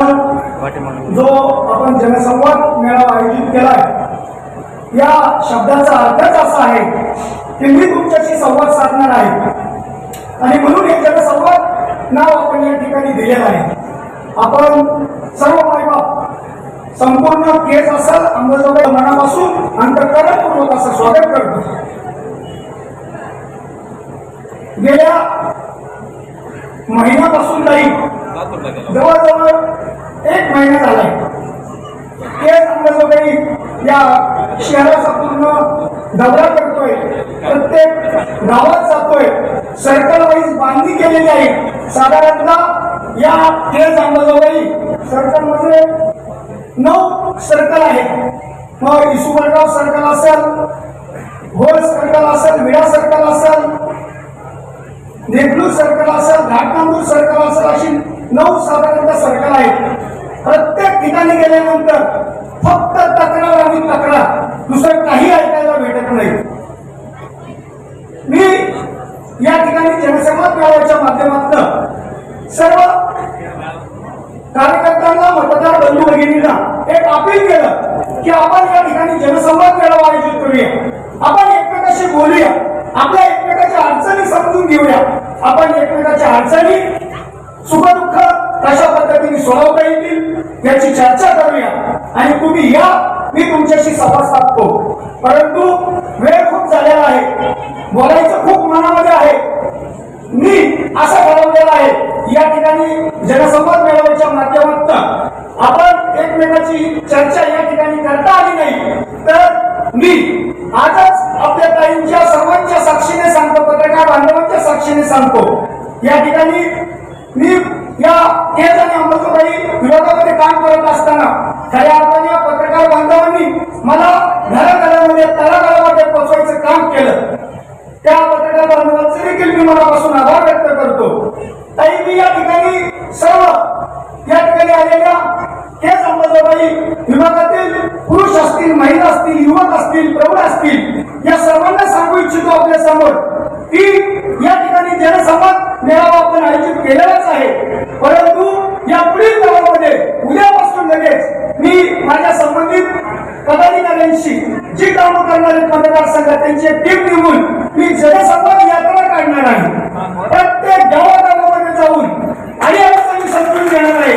जो आपण जनसंवाद मेळावा आयोजित केलाय या शब्दाचा अर्थच असा आहे की मी तुमच्याशी संवाद साधणार आहे. आणि म्हणून हे जनसंवाद नाव आपण या ठिकाणी दिलेलं आहे. आपण सर्व मायबाप संपूर्ण केस असेल अंमलबजावणी मनापासून अंतकरणपूर्वक असं स्वागत करतो. गेल्या महिन्यापासून जाईल जवळजवळ एक महिना झालाय. तेच काही या शहराचा पूर्ण दबरा करतोय प्रत्येक गावात जातोय सर्कल वाईज बांधणी केलेली आहे. साधारणतः या केस अंमलबजावणी सर्कलमध्ये नऊ सर्कल आहे मग इसुबरगाव सर्कल असेल होल सर्कल असेल विडा सर्कल असेल देगलूर सर्कल असेल घाटनांदूर सर्कल असेल अशी नऊ साधारणतः सरकार आहेत. प्रत्येक ठिकाणी गेल्यानंतर फक्त तक्रार आणि तक्रार. दुसरं काही ऐकायला भेटत नाही. मी या ठिकाणी जनसंवाद मेळाव्याच्या माध्यमातून सर्व कार्यकर्त्यांना मतदार बंधू भगिनींना एक अपील केलं की आपण या ठिकाणी जनसंवाद मेळावा आयोजित करूया. आपण एकमेकाशी बोलूया. आपल्या एकमेकाच्या अडचणी समजून घेऊया. आपण एकमेकाच्या अडचणी सुखदुःख कशा पद्धतीने सोडवता येतील याची चर्चा करूया. आणि तुम्ही या मी तुमच्याशी संवाद साधतो. परंतु वेळ खूप झालेला आहे. बोलायचं खूप मनामध्ये आहे. मी असं ठरवलेलं आहे. या ठिकाणी जनसंवाद मेळाव्याच्या माध्यमातून आपण एकमेकाची चर्चा या ठिकाणी करता आली नाही. तर मी आजच आपल्या ताईंच्या सर्वांच्या साक्षीने सांगतो पत्रकार बांधवांच्या साक्षीने सांगतो. या ठिकाणी मी या केज आणि अंमलबजावणी विरोधामध्ये काम करत असताना खऱ्या अर्थाने या पत्रकार बांधवांनी मला घराघरामध्ये तळागाळामध्ये पोचवायचं काम केलं त्या पत्रकार बांधवांचे देखील मी मनापासून आभार व्यक्त करतो ताई मी या ठिकाणी सर्व या ठिकाणी आलेल्या केस अंमलबजावणी विभागातील पुरुष असतील महिला असतील युवक असतील प्रौढ असतील या सर्वांना सांगू इच्छितो आपल्यासमोर की या ठिकाणी जनसंवाद मेळावा आपण आयोजित केलेलाच आहे. परंतु या पुढील काळामध्ये उद्यापासून लगेच मी माझ्या संबंधित पदाधिकाऱ्यांशी जी कामं करणारे मतदार मतदारसंघात त्यांची टीम निवडून मी जनसंवाद यात्रा काढणार आहे. प्रत्येक गावागावामध्ये जाऊन आणि अडचणी समजून घेणार आहे.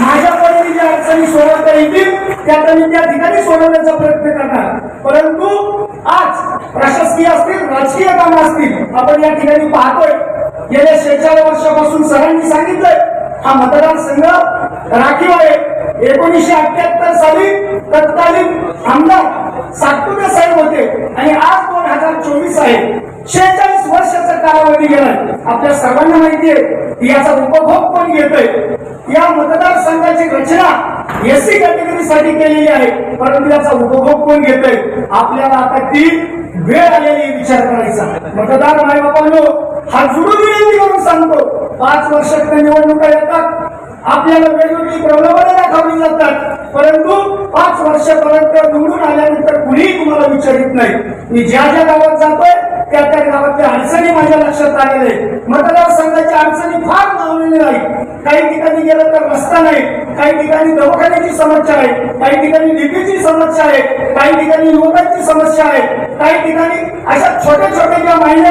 माझ्या परीने ज्या अडचणी सोडवता येतील त्या मी त्या ठिकाणी सोडवण्याचा प्रयत्न करणार. परंतु आज प्रशासकीय असतील राजकीय कामं असतील आपण या ठिकाणी पाहतोय. गेल्या शेचाळ वर्षापासून सरांनी सांगितलंय हा मतदारसंघ राखीव आहे. एकोणीशे अठ्याहत्तर साली तत्कालीन आमदार सातपुते साहेब होते. आणि आज दोन हजार चोवीस आहे. शेहेचाळीस वर्षाचा कालावधी गेलाय. आपल्या सर्वांना माहितीये याचा उपभोग कोण घेतोय? या मतदारसंघाची एससी कॅटेगरीसाठी केलेली आहे. परंतु याचा उपभोग कोण घेतोय? आपल्याला आता ती वेळ आलेली विचार करायचा. मतदार माय बापांनो हा जुडून विनंती करून सांगतो. पाच वर्षात निवडणुका येतात आपल्याला वेगवेगळी प्रलोभने दाखवली जातात. परंतु पाच वर्षापर्यंत निवडून आल्यानंतर कुणीही तुम्हाला विचारित नाही. मी ज्या ज्या गावात जातोय त्या त्या गावातल्या अडचणी माझ्या लक्षात आलेल्या आहेत. मतदारसंघाच्या अडचणी फार नावलेल्या नाही काही ठिकाणी गेलं तर रस्ता नाही. काही ठिकाणी दवाखान्याची समस्या आहे. काही ठिकाणी लिपीची समस्या आहे. काही ठिकाणी युवकांची समस्या आहे. काही ठिकाणी अशा छोट्या छोट्या ज्या मायनर